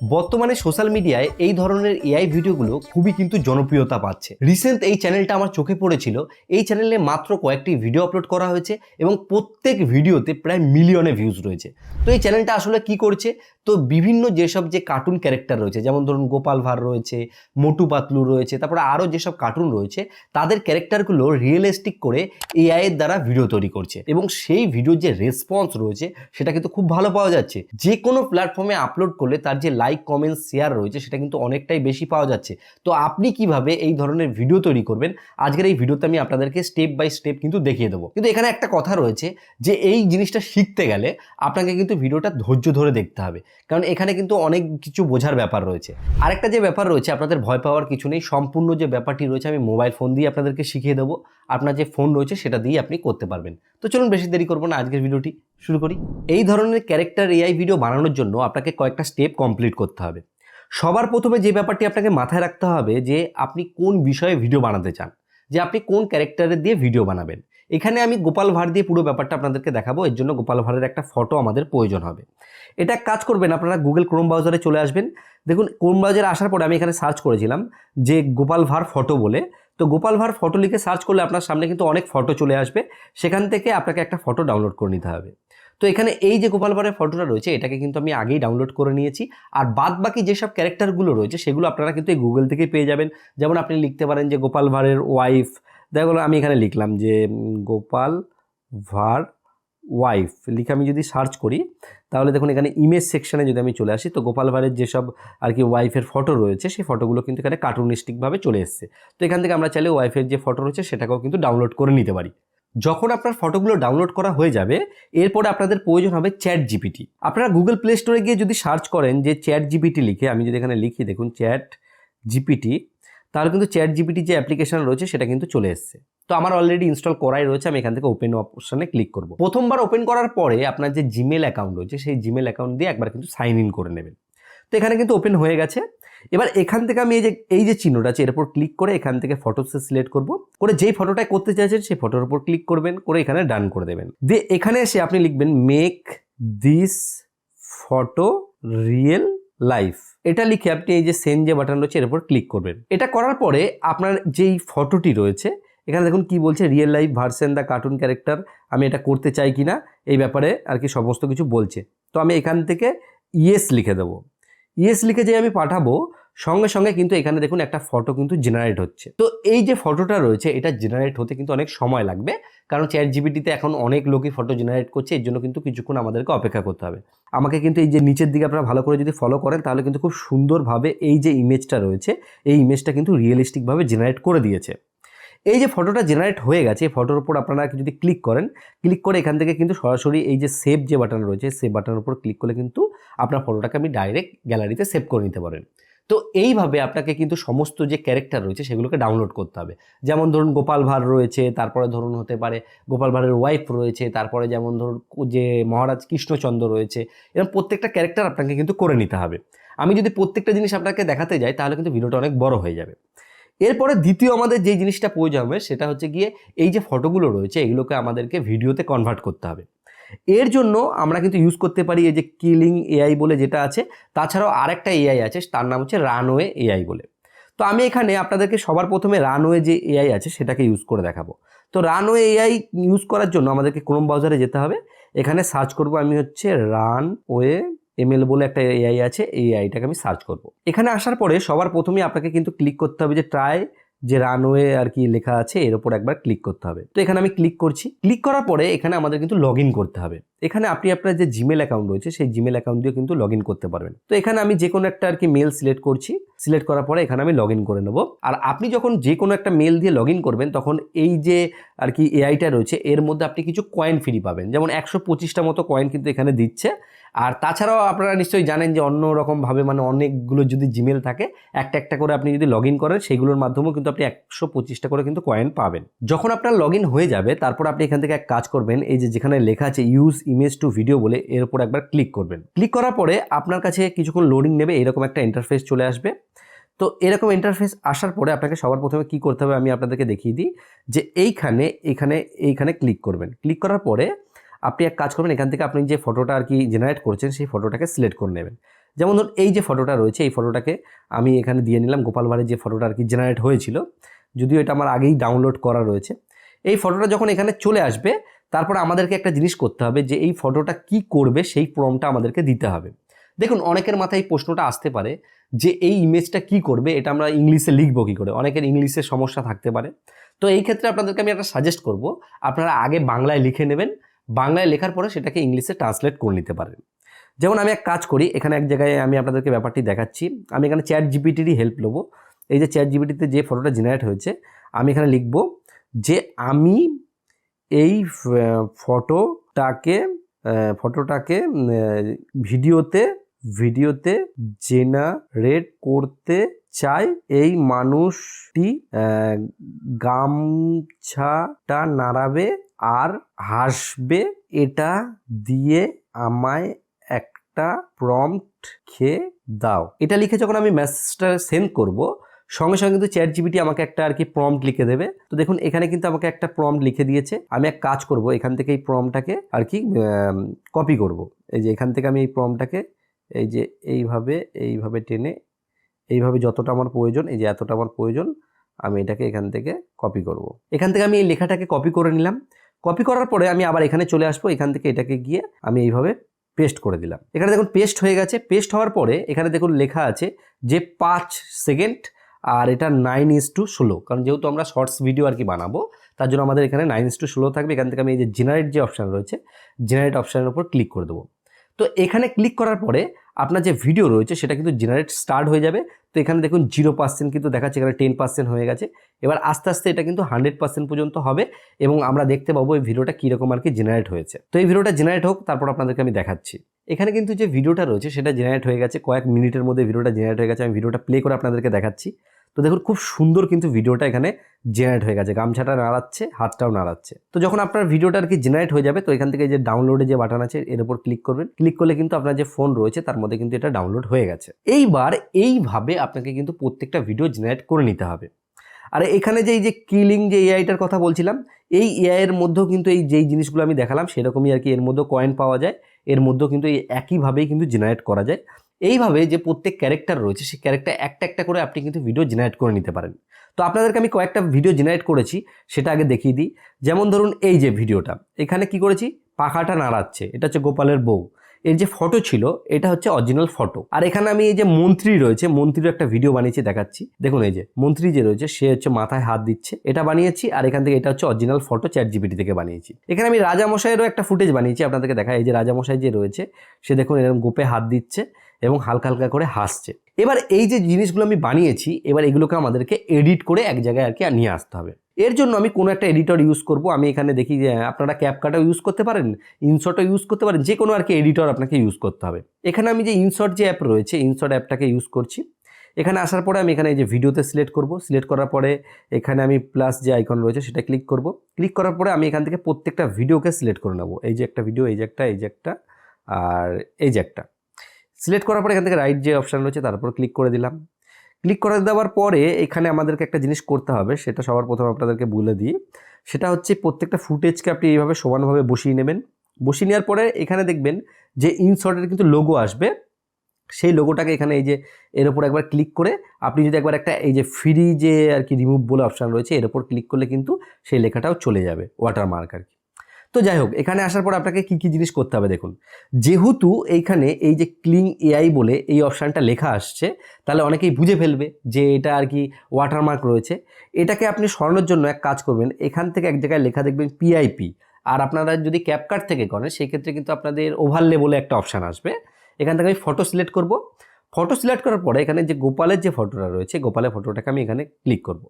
বর্তমানে সোশ্যাল মিডিয়ায় এই ধরনের এআই ভিডিওগুলো খুবই কিন্তু জনপ্রিয়তা পাচ্ছে। রিসেন্ট এই চ্যানেলটা আমার চোখে পড়েছিল। এই চ্যানেলে মাত্র কয়েকটি ভিডিও আপলোড করা হয়েছে এবং প্রত্যেক ভিডিওতে প্রায় মিলিয়নে ভিউজ রয়েছে। তো এই চ্যানেলটা আসলে কি করছে? তো বিভিন্ন যেসব যে কার্টুন ক্যারেক্টার রয়েছে, যেমন ধরুন গোপাল ভাঁড় রয়েছে, মোটু পাতলু রয়েছে, তারপরে আরও যেসব কার্টুন রয়েছে, তাদের ক্যারেক্টারগুলো রিয়েলিস্টিক করে এআই এর দ্বারা ভিডিও তৈরি করছে এবং সেই ভিডিওর যে রেসপন্স রয়েছে, সেটা কিন্তু খুব ভালো পাওয়া যাচ্ছে। যে কোনো প্ল্যাটফর্মে আপলোড করলে তার যে লাইক কমেন্ট শেয়ার রয়েছে, সেটা কিন্তু অনেকটাই বেশি পাওয়া যাচ্ছে। তো আপনি কীভাবে এই ধরনের ভিডিও তৈরি করবেন? আজকের এই ভিডিওতে আমি আপনাদেরকে স্টেপ বাই স্টেপ কিন্তু দেখিয়ে দেবো। কিন্তু এখানে একটা কথা রয়েছে যে, এই জিনিসটা শিখতে গেলে আপনাকে কিন্তু ভিডিওটা ধৈর্য ধরে দেখতে হবে। কারণ এখানে কিন্তু অনেক কিছু বোঝার ব্যাপার রয়েছে। আরেকটা যে ব্যাপার রয়েছে, আপনাদের ভয় পাওয়ার কিছু নেই। সম্পূর্ণ যে ব্যাপারটি রয়েছে, আমি মোবাইল ফোন দিয়ে আপনাদেরকে শিখিয়ে দেবো। আপনার যে ফোন রয়েছে, সেটা দিয়ে আপনি করতে পারবেন। তো চলুন বেশি দেরি করব না, আজকের ভিডিওটি শুরু করি। এই ধরনের ক্যারেক্টার এআই ভিডিও বানানোর জন্য আপনাকে কয়েকটা স্টেপ কমপ্লিট করতে হবে। সবার প্রথমে যে ব্যাপারটি আপনাকে মাথায় রাখতে হবে যে আপনি কোন বিষয়ে ভিডিও বানাতে চান, যে আপনি কোন ক্যারেক্টারের দিয়ে ভিডিও বানাবেন। এখানে আমি গোপাল ভাঁড় দিয়ে পুরো ব্যাপারটা আপনাদেরকে দেখাবো, এর জন্য গোপাল ভাঁড়ের একটা ফটো আমাদের প্রয়োজন হবে। এটা কাজ করবেন, আপনারা গুগল ক্রোম ব্রাউজারে চলে আসবেন। দেখুন ক্রোম ব্রাউজারে আসার পরে আমি এখানে সার্চ করেছিলাম যে গোপাল ভাঁড় ফটো বলে তো গোপাল ভাঁড় ফটো লিখে সার্চ করলে আপনার সামনে কিন্তু অনেক ফটো চলে আসবে। সেখান থেকে আপনাকে একটা ফটো ডাউনলোড করে নিতে হবে। তো এখানে এই যে গোপাল ভাঁড়ের ফটোটা রয়েছে, এটাকে কিন্তু আমি আগেই ডাউনলোড করে নিয়েছি। আর বাদ বাকি যেসব ক্যারেক্টারগুলো রয়েছে, সেগুলো আপনারা কিন্তু এই গুগল থেকেই পেয়ে যাবেন। যেমন আপনি লিখতে পারেন যে গোপাল ভাঁড়ের ওয়াইফ দেখা আমি এখানে লিখলাম যে গোপাল ভাঁড় ওয়াইফ লিখে আমি যদি সার্চ করি, তাহলে দেখুন এখানে ইমেজ সেকশনে যদি আমি চলে আসি, তো গোপাল ভাঁড়ের যেসব আর কি ওয়াইফের ফটো রয়েছে, সেই ফটোগুলো কিন্তু এখানে কার্টুনিস্টিকভাবে চলে এসছে। তো এখান থেকে আমরা চাইলে ওয়াইফের যে ফটো রয়েছে, সেটাকেও কিন্তু ডাউনলোড করে নিতে পারি। যখন আপনার ফটোগুলো ডাউনলোড করা হয়ে যাবে, এরপরে আপনাদের প্রয়োজন হবে চ্যাট জিপিটি আপনারা গুগল প্লে স্টোরে গিয়ে যদি সার্চ করেন যে চ্যাট জিপিটি লিখে, আমি যদি এখানে লিখি, দেখুন চ্যাট জিপিটি তাহলে কিন্তু চ্যাট জিপিটি যে অ্যাপ্লিকেশন রয়েছে সেটা কিন্তু চলে এসছে। তো আমার অলরেডি ইনস্টল করাই রয়েছে, আমি এখান থেকে ওপেন অপশনে ক্লিক করব। প্রথমবার ওপেন করার পরে আপনার যে জিমেল অ্যাকাউন্ট রয়েছে, সেই জিমেল অ্যাকাউন্ট দিয়ে একবার কিন্তু সাইন ইন করে নেবেন। তো এখানে কিন্তু ওপেন হয়ে গেছে। এবার এখান থেকে আমি এই যে এই যে চিহ্নটা আছে, এর উপর ক্লিক করে এখান থেকে ফটোসে সিলেক্ট করব। করে যেই ফটোটাই করতে চাইছেন, সেই ফটোর উপর ক্লিক করবেন, করে এখানে ডান করে দেবেন। দিয়ে এখানে এসে আপনি লিখবেন make this photo real life এটা লিখে আপনি এই যে সেন যে বাটন রয়েছে, এর উপর ক্লিক করবেন। এটা করার পরে আপনার যেই ফটোটি রয়েছে, এখানে দেখুন কি বলছে real life version the cartoon character আমি এটা করতে চাই কি না এই ব্যাপারে আর কি সমস্ত কিছু বলছে। তো আমি এখান থেকে ইয়েস লিখে দেবো। ইয়েস লিখে যে আমি পাঠাবো সঙ্গে সঙ্গে কিন্তু এখানে দেখুন একটা ফটো কিন্তু জেনারেট হচ্ছে। তো এই যে ফটোটা রয়েছে, এটা জেনারেট হতে কিন্তু অনেক সময় লাগবে, কারণ চ্যাট জিবিটিতে এখন অনেক লোকই ফটো জেনারেট করছে, এর জন্য কিন্তু কিছুক্ষণ আমাদেরকে অপেক্ষা করতে হবে। আমাকে কিন্তু এই যে নিচের দিকে আপনারা ভালো করে যদি ফলো করেন, তাহলে কিন্তু খুব সুন্দরভাবে এই যে ইমেজটা রয়েছে, এই ইমেজটা কিন্তু রিয়েলিস্টিকভাবে জেনারেট করে দিয়েছে। এই যে ফটোটা জেনারেট হয়ে গেছে, এই ফটোর উপর আপনারা যদি ক্লিক করেন ক্লিক করে এখান থেকে কিন্তু সরাসরি এই যে সেভ যে বাটন রয়েছে সেভ বাটনের উপর ক্লিক করলে কিন্তু আপনার ফটোটাকে আপনি ডাইরেক্ট গ্যালারিতে সেভ করে নিতে পারেন। তো এইভাবে আপনাকে কিন্তু সমস্ত যে ক্যারেক্টার রয়েছে সেগুলোকে ডাউনলোড করতে হবে। যেমন ধরুন গোপাল ভাঁড় রয়েছে, তারপরে ধরুন হতে পারে গোপাল ভাঁড়ের ওয়াইফ রয়েছে, তারপরে যেমন ধরুন যে মহারাজ কৃষ্ণচন্দ্র রয়েছে এরকম প্রত্যেকটা ক্যারেক্টার আপনাকে কিন্তু করে নিতে হবে। আমি যদি প্রত্যেকটা জিনিস আপনাকে দেখাতে যাই, তাহলে কিন্তু ভিডিওটা অনেক বড় হয়ে যাবে। এরপরে দ্বিতীয় আমাদের যে জিনিসটা প্রয়োজন হবে, সেটা হচ্ছে গিয়ে এই যে ফটোগুলো রয়েছে, এগুলোকে আমাদেরকে ভিডিওতে কনভার্ট করতে হবে। এর জন্য আমরা কিন্তু ইউজ করতে পারি এই যে কিলিং এআই বলে যেটা আছে, তাছাড়াও আরেকটা এআই আছে, তার নাম হচ্ছে রানওয়ে এআই বলে। তো আমি এখানে আপনাদেরকে সবার প্রথমে রানওয়ে যে এআই আছে সেটাকে ইউজ করে দেখাবো। তো রানওয়ে এআই ইউজ করার জন্য আমাদেরকে ক্রোম ব্রাউজারে যেতে হবে। এখানে সার্চ করব আমি হচ্ছে রান রানওয়ে এমএল বলে একটা এআই আছে, এই এআইটাকে আমি সার্চ করব। এখানে আসার পরে সবার প্রথমেই আপনাকে কিন্তু ক্লিক করতে হবে যে ট্রাই যে রানওয়ে আর কি লেখা আছে, এর উপর একবার ক্লিক করতে হবে। তো এখানে আমি ক্লিক করছি। ক্লিক করার পরে এখানে আমাদের কিন্তু লগ করতে হবে। এখানে আপনি আপনার যে জিমেল অ্যাকাউন্ট রয়েছে, সেই জিমেল অ্যাকাউন্ট দিয়ে কিন্তু লগ করতে পারবেন। তো এখানে আমি যে কোনো একটা আর কি মেল সিলেক্ট করছি। সিলেক্ট করার পরে এখানে আমি লগ করে নেব। আর আপনি যখন যে কোনো একটা মেল দিয়ে লগ করবেন, তখন এই যে আর কি এআইটা রয়েছে, এর মধ্যে আপনি কিছু কয়েন ফ্রি পাবেন। যেমন একশো পঁচিশটা মতো কয়েন কিন্তু এখানে দিচ্ছে। আর তাছাড়াও আপনারা নিশ্চয়ই জানেন যে অন্য রকমভাবে মানে অনেকগুলো যদি জিমেল থাকে, একটা একটা করে আপনি যদি লগ ইন করেন, সেগুলোর মাধ্যমেও কিন্তু আপনি একশো পঁচিশটা করে কিন্তু কয়েন পাবেন। যখন আপনার লগ ইন হয়ে যাবে, তারপর আপনি এখান থেকে এক কাজ করবেন, এই যে যেখানে লেখা আছে ইউজ ইমেজ টু ভিডিও বলে, এর উপর একবার ক্লিক করবেন। ক্লিক করার পরে আপনার কাছে কিছুক্ষণ লোডিং নেবে, এরকম একটা ইন্টারফেস চলে আসবে। তো এরকম ইন্টারফেস আসার পরে আপনাকে সবার প্রথমে কি করতে হবে আমি আপনাদেরকে দেখিয়ে দিই, যে এইখানে, এখানে, এইখানে ক্লিক করবেন। ক্লিক করার পরে আপনি এক কাজ করবেন, এখান থেকে আপনি যে ফটোটা আর কি জেনারেট করছেন, সেই ফটোটাকে সিলেক্ট করে নেবেন। যেমন ধরুন, এই যে ফটোটা রয়েছে, এই ফটোটাকে আমি এখানে দিয়ে নিলাম, গোপাল ভাঁড়ের যে ফটোটা আর কি জেনারেট হয়েছিল, যদিও এটা আমার আগেই ডাউনলোড করা রয়েছে। এই ফটোটা যখন এখানে চলে আসবে, তারপরে আমাদেরকে একটা জিনিস করতে হবে যে, এই ফটোটা কি করবে, সেই প্রমটা আমাদেরকে দিতে হবে। দেখুন, অনেকের মাথায় এই প্রশ্নটা আসতে পারে যে, এই ইমেজটা কি করবে, এটা আমরা ইংলিশে লিখব কী করে? অনেকের ইংলিশে সমস্যা থাকতে পারে। তো এই ক্ষেত্রে আপনাদেরকে আমি একটা সাজেস্ট করব, আপনারা আগে বাংলায় লিখে নেবেন বাংলায় লেখার পরে সেটাকে ইংলিশে ট্রান্সলেট করে নিতে পারেন। যেমন আমি এক কাজ করি, এখানে এক জায়গায় আমি আপনাদেরকে ব্যাপারটি দেখাচ্ছি। আমি এখানে চ্যাট জিপিটিরই হেল্প নেব। এই যে চ্যাট জিপিটিতে যে ফটোটা জেনারেট হয়েছে, আমি এখানে লিখব যে আমি এই ফটোটাকে ফটোটাকে ভিডিওতে ভিডিওতে জেনারেট করতে চাই। এই মানুষটি গামছাটা নাড়াবে আর হাসবে এটা দিয়ে আমায় একটা প্রম্পট খেয়ে দাও। এটা লিখে যখন আমি মেসেজটা সেন্ড করব, সঙ্গে সঙ্গে কিন্তু চ্যাট জিবিটি আমাকে একটা আর কি প্রম্পট লিখে দেবে। তো দেখুন, এখানে কিন্তু আমাকে একটা প্রম্পট লিখে দিয়েছে। আমি এক কাজ করব, এখান থেকে এই প্রম্পটটাকে আর কি কপি করব। এই যে এখান থেকে আমি এই প্রম্পটটাকে এই যে এইভাবে এইভাবে টেনে, এইভাবে যতটা আমার প্রয়োজন, এই যে এতটা আমার প্রয়োজন, আমি এটাকে এখান থেকে কপি করব। এখান থেকে আমি এই লেখাটাকে কপি করে নিলাম। কপি করার পরে আমি আবার এখানে চলে আসব, এখান থেকে এটাকে গিয়ে আমি এইভাবে পেস্ট করে দিলাম। এখানে দেখুন পেস্ট হয়ে গেছে। পেস্ট হওয়ার পরে এখানে দেখুন লেখা আছে যে পাঁচ সেকেন্ড আর এটা নাইন ইস টু ষোলো। কারণ যেহেতু আমরা শর্টস ভিডিও আর কি বানাবো, তার জন্য আমাদের এখানে নাইন ইস টু ষোলো থাকবে। এখান থেকে আমি এই যে জেনারেট যে অপশান রয়েছে জেনারেট অপশানের উপর ক্লিক করে দেবো। তো এখানে ক্লিক করার পরে আপনার যে ভিডিও রয়েছে, সেটা কিন্তু জেনারেট স্টার্ট হয়ে যাবে। তো এখানে দেখুন জিরো পার্সেন্ট কিন্তু দেখাচ্ছে, এখানে টেন পার্সেন্ট হয়ে গেছে। এবার আস্তে আস্তে এটা কিন্তু হান্ড্রেড পার্সেন্ট পর্যন্ত হবে এবং আমরা দেখতে পাবো এই ভিডিওটা কীরকম আর কি জেনারেট হয়েছে। তো এই ভিডিওটা জেনারেট হোক, তারপর আপনাদেরকে আমি দেখাচ্ছি। এখানে কিন্তু যে ভিডিওটা রয়েছে, সেটা জেনারেট হয়ে গেছে। কয়েক মিনিটের মধ্যে ভিডিওটা জেনারেট হয়ে গেছে। আমি ভিডিওটা প্লে করে আপনাদেরকে দেখাচ্ছি। তো দেখুন, খুব সুন্দর কিন্তু ভিডিওটা এখানে জেনারেট হয়ে গেছে। গামছাটা নাড়াচ্ছে, হাতটাও নাড়াচ্ছে। তো যখন আপনার ভিডিওটা আর কি জেনারেট হয়ে যাবে, তো এখান থেকে যে ডাউনলোডে যে বাটন আছে, এর উপর ক্লিক করবেন। ক্লিক করলে কিন্তু আপনার যে ফোন রয়েছে, তার মধ্যে কিন্তু এটা ডাউনলোড হয়ে গেছে। এইবার এইভাবে আপনাকে কিন্তু প্রত্যেকটা ভিডিও জেনারেট করে নিতে হবে। আর এখানে যে এই যে কিলিং যে এআইটার কথা বলছিলাম, এই এআই এর মধ্যেও কিন্তু এই যেই জিনিসগুলো আমি দেখালাম, সেরকমই আর কি এর মধ্যেও কয়েন পাওয়া যায়। এর মধ্যেও কিন্তু এই একইভাবেই কিন্তু জেনারেট করা যায়। এইভাবে যে প্রত্যেক ক্যারেক্টার রয়েছে, সেই ক্যারেক্টার একটা একটা করে আপনি কিন্তু ভিডিও জেনারেট করে নিতে পারেন। তো আপনাদেরকে আমি কয়েকটা ভিডিও জেনারেট করেছি, সেটা আগে দেখিয়ে দিই। যেমন ধরুন এই যে ভিডিওটা এখানে কি করেছি? পাখাটা নাড়াচ্ছে, এটা হচ্ছে গোপালের বউ। এর যে ফটো ছিল, এটা হচ্ছে অরিজিনাল ফটো আর এখানে আমি এই যে মন্ত্রী রয়েছে মন্ত্রীর একটা ভিডিও বানিয়েছি, দেখাচ্ছি। দেখুন এই যে, মন্ত্রী যে রয়েছে, সে হচ্ছে মাথায় হাত দিচ্ছে। এটা বানিয়েছি, আর এখান থেকে এটা হচ্ছে অরিজিনাল ফটো চ্যাট জিবিটি থেকে বানিয়েছি। এখানে আমি রাজামশাইয়েরও একটা ফুটেজ বানিয়েছি, আপনাদেরকে দেখা এই যে রাজামশাই যে রয়েছে, সে দেখুন এরকম গোপে হাত দিচ্ছে। এবং হালকা হালকা করে হাসছে। এবার এই যে জিনিসগুলো আমি বানিয়েছি, এবার এগুলোকে আমাদেরকে এডিট করে এক জায়গায় আর কি নিয়ে আসতে হবে। এর জন্য আমি কোনো একটা এডিটর ইউজ করব। আমি এখানে দেখি যে, আপনারা ক্যাপকাটও ইউজ করতে পারেন ইনশটও ইউজ করতে পারেন, যে কোনো আর কি এডিটর আপনাকে ইউজ করতে হবে। এখানে আমি যে ইনশট যে অ্যাপ রয়েছে ইনশট অ্যাপটাকে ইউজ করছি। এখানে আসার পরে আমি এখানে এই যে ভিডিওতে সিলেক্ট করব। সিলেক্ট করার পরে এখানে আমি প্লাস যে আইকন রয়েছে, সেটা ক্লিক করব। ক্লিক করার পরে আমি এখান থেকে প্রত্যেকটা ভিডিওকে সিলেক্ট করে নেব। এই যে একটা ভিডিও এই যে একটা, এই যে একটা, আর এই যে একটা। সিলেক্ট করার পরে এখান থেকে রাইট যে অপশান রয়েছে, তার উপর ক্লিক করে দিলাম। ক্লিক করে দেওয়ার পরে এখানে আমাদেরকে একটা জিনিস করতে হবে, সেটা সবার প্রথমে আপনাদেরকে বলে দিই। সেটা হচ্ছে প্রত্যেকটা ফুটেজকে আপনি এইভাবে সমানভাবে বসিয়ে নেবেন। বসিয়ে নেওয়ার পরে এখানে দেখবেন যে ইনশর্টের কিন্তু লোগো আসবে। সেই লোগোটাকে এখানে এই যে এর ওপর একবার ক্লিক করে আপনি যদি একবার একটা এই যে ফ্রি যে আর কি রিমুভ বলে অপশান রয়েছে, এর ওপর ক্লিক করলে কিন্তু সেই লেখাটাও চলে যাবে ওয়াটারমার্ক আর কি। তো যাই হোক, এখানে আসার পর আপনাকে কী কী জিনিস করতে হবে দেখুন। যেহেতু এইখানে এই যে ক্লিং এআই বলে এই অপশানটা লেখা আসছে, তাহলে অনেকেই বুঝে ফেলবে যে এটা আর কি ওয়াটারমার্ক রয়েছে। এটাকে আপনি সরানোর জন্য এক কাজ করবেন, এখান থেকে এক জায়গায় লেখা দেখবেন পিআইপি আর আপনারা যদি ক্যাপকার্ট থেকে করেন, সেক্ষেত্রে কিন্তু আপনাদের ওভারলে বলে একটা অপশান আসবে। এখান থেকে আমি ফটো সিলেক্ট করব। ফটো সিলেক্ট করার পরে এখানে যে গোপালের যে ফটোটা রয়েছে, গোপালের ফটোটাকে আমি এখানে ক্লিক করব।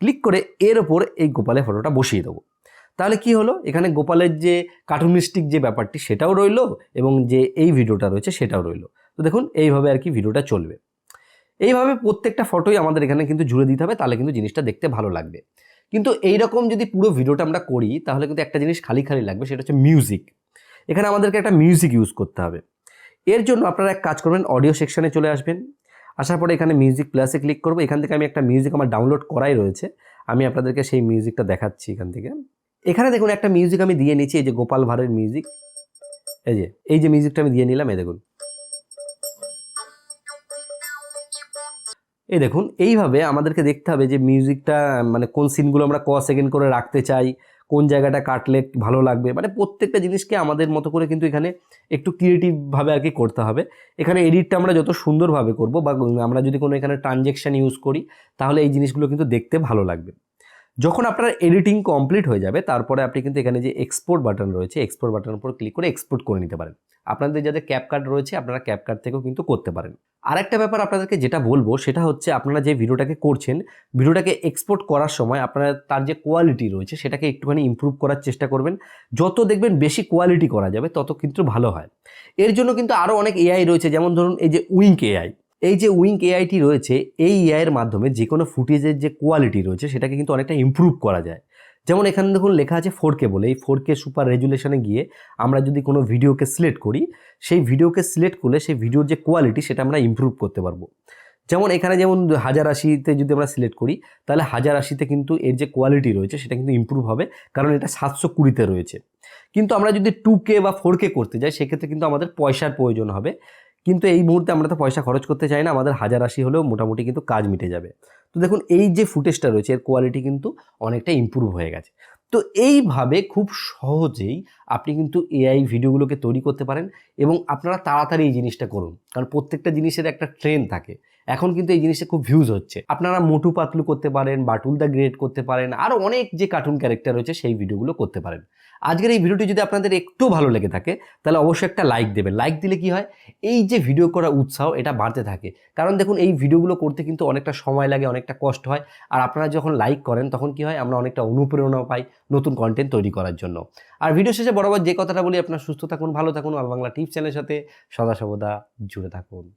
ক্লিক করে এর ওপর এই গোপালের ফটোটা বসিয়ে দেবো। তাহলে কি হলো? এখানে গোপালের যে কার্টুনিস্টিক যে ব্যাপারটি সেটাও রইল এবং যে এই ভিডিওটা রয়েছে সেটাও রইল। তো দেখুন, এইভাবে আর কি ভিডিওটা চলবে। এইভাবে প্রত্যেকটা ফটোই আমাদের এখানে কিন্তু জুড়ে দিতে হবে, তাহলে কিন্তু জিনিসটা দেখতে ভালো লাগবে। কিন্তু এইরকম যদি পুরো ভিডিওটা আমরা করি, তাহলে কিন্তু একটা জিনিস খালি খালি লাগবে, সেটা হচ্ছে মিউজিক। এখানে আমাদেরকে একটা মিউজিক ইউজ করতে হবে। এর জন্য আপনারা এক কাজ করবেন, অডিও সেকশানে চলে আসবেন। আসার পরে এখানে মিউজিক প্লাসে ক্লিক করব। এখান থেকে আমি একটা মিউজিক আমার ডাউনলোড করাই রয়েছে। আমি আপনাদেরকে সেই মিউজিকটা দেখাচ্ছি এখান থেকে। এখানে দেখুন একটা মিউজিক আমি দিয়ে নিচ্ছি, এই যে গোপাল ভাঁড়ের মিউজিক এই যে এই যে মিউজিকটা আমি দিয়ে নিলাম, এই দেখুন। এই দেখুন, এইভাবে আমাদেরকে দেখতে হবে যে মিউজিকটা মানে কোন সিনগুলো আমরা ক সেকেন্ড করে রাখতে চাই, কোন জায়গাটা কাটলে ভালো লাগবে। মানে প্রত্যেকটা জিনিসকে আমাদের মতো করে কিন্তু এখানে একটু ক্রিয়েটিভভাবে আর কি করতে হবে। এখানে এডিটটা আমরা যত সুন্দরভাবে করব বা আমরা যদি কোনো এখানে ট্রানজেকশান ইউজ করি, তাহলে এই জিনিসগুলো কিন্তু দেখতে ভালো লাগবে। যখন আপনার এডিটিং কমপ্লিট হয়ে যাবে, তারপরে আপনি কিন্তু এখানে যে এক্সপোর্ট বাটন রয়েছে এক্সপোর্ট বাটনের উপর ক্লিক করে এক্সপোর্ট করে নিতে পারেন। আপনাদের যাদের ক্যাপ কার্ড রয়েছে, আপনারা ক্যাপ কার্ড থেকেও কিন্তু করতে পারেন। আরেকটা ব্যাপার আপনাদেরকে যেটা বলব, সেটা হচ্ছে আপনারা যে ভিডিওটাকে করছেন, ভিডিওটাকে এক্সপোর্ট করার সময় আপনারা তার যে কোয়ালিটি রয়েছে, সেটাকে একটুখানি ইমপ্রুভ করার চেষ্টা করবেন। যত দেখবেন বেশি কোয়ালিটি করা যাবে, তত কিন্তু ভালো হয়। এর জন্য কিন্তু আরও অনেক এআই রয়েছে, যেমন ধরুন এই যে উইঙ্ক এআই এই যে উইঙ্ক এআইটি রয়েছে, এই এআইয়ের মাধ্যমে যে কোনো ফুটেজের যে কোয়ালিটি রয়েছে, সেটাকে কিন্তু অনেকটা ইমপ্রুভ করা যায়। যেমন এখানে দেখুন লেখা আছে ফোর কে বলে, এই ফোর কে সুপার রেজুলেশনে গিয়ে আমরা যদি কোনো ভিডিওকে সিলেক্ট করি, সেই ভিডিওকে সিলেক্ট করলে সেই ভিডিওর যে কোয়ালিটি সেটা আমরা ইমপ্রুভ করতে পারব। যেমন এখানে যেমন হাজার আশিতে যদি আমরা সিলেক্ট করি, তাহলে হাজার আশিতে কিন্তু এর যে কোয়ালিটি রয়েছে, সেটা কিন্তু ইমপ্রুভ হবে, কারণ এটা সাতশো কুড়িতে রয়েছে। কিন্তু আমরা যদি টু কে বা ফোর কে করতে যাই, সেক্ষেত্রে কিন্তু আমাদের পয়সার প্রয়োজন হবে। কিন্তু এই মুহূর্তে আমরা তো পয়সা খরচ করতে চাই না, আমাদের হাজার আশি হলেও মোটামুটি কিন্তু কাজ মিটে যাবে। তো দেখুন, এই যে ফুটেজটা রয়েছে, এর কোয়ালিটি কিন্তু অনেকটা ইম্প্রুভ হয়ে গেছে। তো এইভাবে খুব সহজেই আপনি কিন্তু এআই ভিডিওগুলোকে তৈরি করতে পারেন এবং আপনারা তাড়াতাড়ি এই জিনিসটা করুন। কারণ প্রত্যেকটা জিনিসের একটা ট্রেন থাকে। এখন কিন্তু এই জিনিসটা খুব ভিউজ হচ্ছে। আপনারা মোটু পাতলু করতে পারেন বাটুল দা গ্রেট করতে পারেন আরও অনেক যে কার্টুন ক্যারেক্টার রয়েছে সেই ভিডিওগুলো করতে পারেন। আজকের এই ভিডিওটি যদি আপনাদের একটু ভালো লেগে থাকে, তাহলে অবশ্যই একটা লাইক দেবেন। লাইক দিলে কি হয়? এই যে ভিডিও করার উৎসাহ, এটা বাড়তে থাকে। কারণ দেখুন, এই ভিডিওগুলো করতে কিন্তু অনেকটা সময় লাগে, অনেকটা কষ্ট হয়। আর আপনারা যখন লাইক করেন, তখন কি হয়? আমরা অনেকটা অনুপ্রেরণা পাই নতুন কন্টেন্ট তৈরি করার জন্য। আর ভিডিও শেষে বরাবর যে কথাটা বলি, আপনার সুস্থ থাকুন, ভালো থাকুন। আর বাংলা টিপস চ্যানেলের সাথে সদা সর্বদা জুড়ে থাকুন।